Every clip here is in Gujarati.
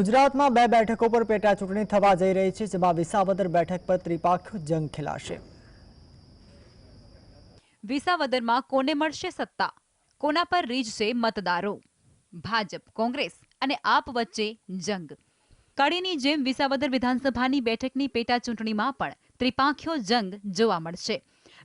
ગુજરાતમાં બે બેઠકો પર પેટા ચૂંટણી થવા જઈ રહી છે, જેમાં વિસાવદર બેઠક પર ત્રિપાખ્યો જંગ ખેલાશે. વિસાવદરમાં કોને મળશે સત્તા? કોના પર રીઝશે મતદારો? ભાજપ, કોંગ્રેસ અને આપ વચ્ચે જંગ. કડીની જેમ વિસાવદર વિધાનસભાની બેઠકની પેટા ચૂંટણીમાં પણ ત્રિપાંખ્યો જંગ જોવા મળશે.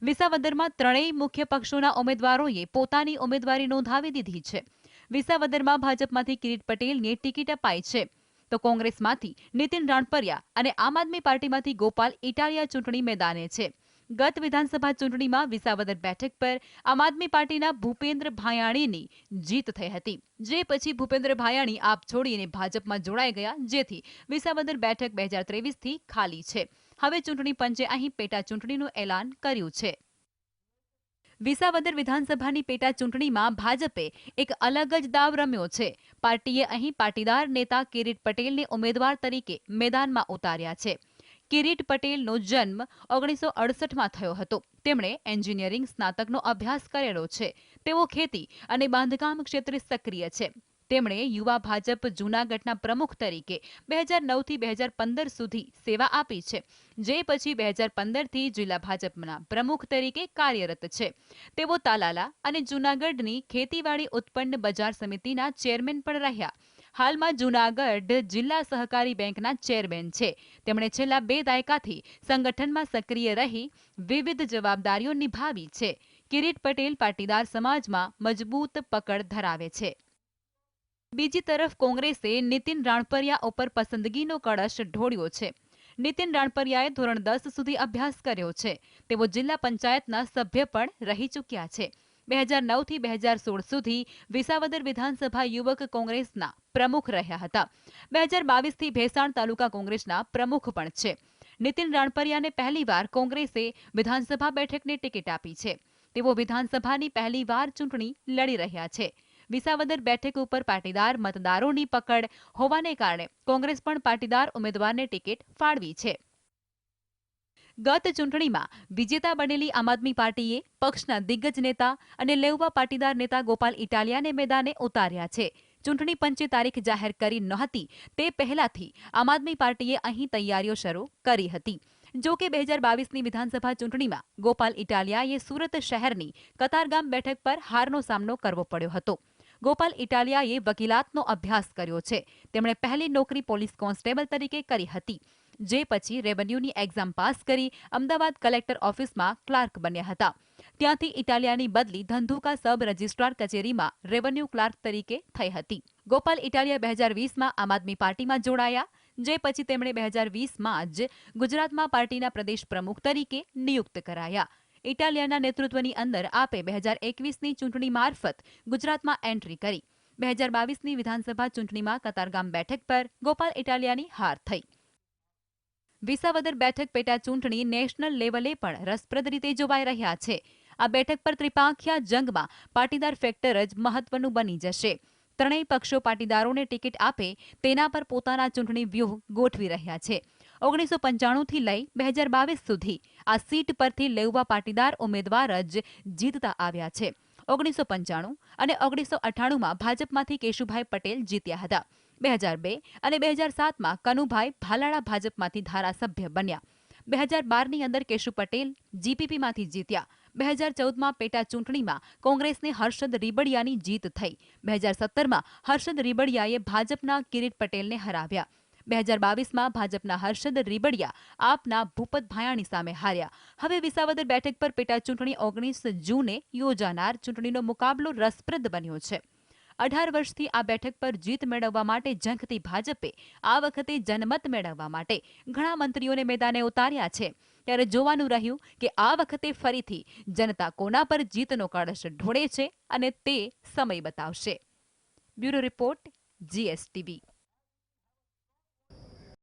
વિસાવદરમાં ત્રણેય મુખ્ય પક્ષોના ઉમેદવારોએ પોતાની ઉમેદવારી નોંધાવી દીધી છે. વિસાવદરમાં ભાજપમાંથી કિરીટ પટેલને ટિકિટ અપાઈ છે. તો કોંગ્રેસમાંથી નીતિન રાણપરિયા અને આમ આદમી પાર્ટીમાંથી ગોપાલ ઇટાલિયા ચૂંટણી મેદાને છે. ગત વિધાનસભા ચૂંટણીમાં વિસાવદર બેઠક પર આમ આદમી પાર્ટીના ભૂપેન્દ્ર ભાયાણીની જીત થઈ હતી. જે પછી ભૂપેન્દ્ર ભાયાણી આપ છોડીને ભાજપમાં જોડાઈ ગયા, જેથી વિસાવદર બેઠક બે હજાર ત્રેવીસથી ખાલી છે. હવે ચૂંટણી પંચે અહીં પેટા ચૂંટણીનું એલાન કર્યું છે. વિસાવદર વિધાનસભાની પેટા ચૂંટણીમાં ભાજપે એક અલગ જ દાવ રમ્યો છે. પાર્ટીએ અહીં પાટીદાર નેતા કિરીટ પટેલને ઉમેદવાર તરીકે મેદાનમાં ઉતાર્યા છે. કિરીટ પટેલનો જન્મ ઓગણીસો અડસઠમાં થયો હતો. તેમણે એન્જિનિયરિંગ સ્નાતકનો અભ્યાસ કરેલો છે. તેઓ ખેતી અને બાંધકામ ક્ષેત્રે સક્રિય છે. તેમણે યુવા ભાજપ જૂનાગઢના પ્રમુખ તરીકે બે હજાર નવથી બે હજાર પંદર સુધી સેવા આપી છે. જે પછી બે હજાર પંદરથી જિલ્લા ભાજપના પ્રમુખ તરીકે કાર્યરત છે. તેઓ તાલાલા અને જૂનાગઢની ખેતીવાડી ઉત્પન્ન બજાર સમિતિના ચેરમેન પણ રહ્યા. હાલમાં જૂનાગઢ જિલ્લા સહકારી બેંકના ચેરમેન છે. તેમણે છેલ્લા બે દાયકાથી સંગઠનમાં સક્રિય રહી વિવિધ જવાબદારીઓ નિભાવી છે. કિરીટ પટેલ પાટીદાર સમાજમાં મજબૂત પકડ ધરાવે છે. બીજી તરફ કોંગ્રેસે નીતિન રાણપરિયા ઉપર પસંદગીનો કળશ ઢોળ્યો છે. નીતિન રાણપરિયાએ ધોરણ દસ સુધી અભ્યાસ કર્યો છે. તેઓ જિલ્લા પંચાયતના સભ્ય પણ રહી ચૂક્યા છે. બે હજાર નવથી બે હજાર સોળ સુધી વિસાવદર વિધાનસભા યુવક કોંગ્રેસના પ્રમુખ રહ્યા હતા. બે હજાર બાવીસથી ભેસાણ તાલુકા કોંગ્રેસના પ્રમુખ પણ છે. નીતિન રાણપરિયાને પહેલીવાર કોંગ્રેસે વિધાનસભા બેઠકની ટિકિટ આપી છે. તેઓ વિધાનસભાની પહેલીવાર ચૂંટણી લડી રહ્યા છે. વિસાવદર બેઠક ઉપર પાટીદાર મતદારોની પકડ હોવાને કારણે કોંગ્રેસ પણ પાટીદાર ઉમેદવારને ટિકિટ ફાળવી છે. ગત ચૂંટણીમાં વિજેતા બનેલી આમ આદમી પાર્ટીએ પક્ષના દિગ્ગજ નેતા અને લેઉવા પાટીદાર નેતા ગોપાલ ઇટાલિયાને મેદાને ઉતાર્યા છે. ચૂંટણી પંચે તારીખ જાહેર કરી નહોતી, તે પહેલાથી આમ આદમી પાર્ટીએ અહીં તૈયારીઓ શરૂ કરી હતી. જો કે બે હજાર બાવીસની વિધાનસભા ચૂંટણીમાં ગોપાલ ઇટાલિયાએ સુરત શહેરની કતારગામ બેઠક પર હારનો સામનો કરવો પડ્યો હતો. ગોપાલ ઇટાલિયાએ વકીલાતનો અભ્યાસ કર્યો છે. તેમણે પહેલી નોકરી પોલીસ કોન્સ્ટેબલ તરીકે કરી હતી, જે પછી રેવન્યુની એક્ઝામ પાસ કરી અમદાવાદ કલેક્ટર ઓફિસમાં ક્લાર્ક બન્યા હતા. ત્યાંથી ઇટાલિયાની બદલી ધંધુકા સબ રજિસ્ટ્રાર કચેરીમાં રેવન્યુ ક્લાર્ક તરીકે થઈ હતી. ગોપાલ ઇટાલિયા બે હજાર વીસમાં આમ આદમી પાર્ટીમાં જોડાયા, જે પછી તેમણે બે હજાર વીસમાં જ ગુજરાતમાં પાર્ટીના પ્રદેશ પ્રમુખ તરીકે નિયુક્ત કરાયા. ઇટાલિયાના નેતૃત્વની અંદર આપે બે હજાર એકવીસની ચૂંટણી મારફત ગુજરાતમાં એન્ટ્રી કરી. બે હજાર બાવીસની વિધાનસભા ચૂંટણીમાં કતારગામ બેઠક પર ગોપાલ ઇટાલિયાની હાર થઈ. વિસાવદર બેઠક પેટા ચૂંટણી નેશનલ લેવલે પણ રસપ્રદ રીતે જોવાઈ રહ્યા છે. આ બેઠક પર ત્રિપાંખ્યા જંગમાં પાટીદાર ફેક્ટર જ મહત્વનું બની જશે. ત્રણેય પક્ષો પાટીદારોને ટિકિટ આપે તેના પર પોતાના ચૂંટણી વ્યૂહ ગોઠવી રહ્યા છે. ઓગણીસો પંચાણુંથી લઈ બે હજાર બાવીસ સુધી આ સીટ પરથી લેઉવા પાટીદાર ઉમેદવાર જ જીતતા આવ્યા છે. ઓગણીસો પંચાણું અને ઓગણીસો અઠ્ઠાણુંમાં ભાજપમાંથી કેશુભાઈ પટેલ જીત્યા હતા. બે હજાર બે અને બે હજાર સાતમાં કનુભાઈ ભાલાળા ભાજપમાંથી ધારાસભ્ય બન્યા. બે હજાર બારની અંદર કેશુ પટેલ, જીપીપીમાંથી જીત્યા. બે હજાર ચૌદમાં પેટા ચૂંટણીમાં કોંગ્રેસને હર્ષદ રીબડિયાની જીત થઈ. બે હજાર સત્તરમાં હર્ષદ રીબડિયાએ ભાજપના કિરીટ પટેલને હરાવ્યા. બે હજાર બાવીસમાં ભાજપના હર્ષદ રીબડિયા આપના ભૂપત ભાયાણી સામે હાર્યા. હવે વિસાવદર બેઠક પર પેટા ચૂંટણી ઓગણીસ જૂને યોજાનાર ચૂંટણીનો મુકાબલો રસપ્રદ બન્યો છે. અઢાર વર્ષથી આ બેઠક પર જીત મેળવવા માટે ઝંખતી ભાજપે આ વખતે જનમત મેળવવા માટે ઘણા મંત્રીઓને મેદાને ઉતાર્યા છે. ત્યારે જોવાનું રહ્યું કે આ વખતે ફરીથી જનતા કોના પર જીતનો કળશ ઢોળે છે અને તે સમય બતાવશે. Bureau report, GSTV.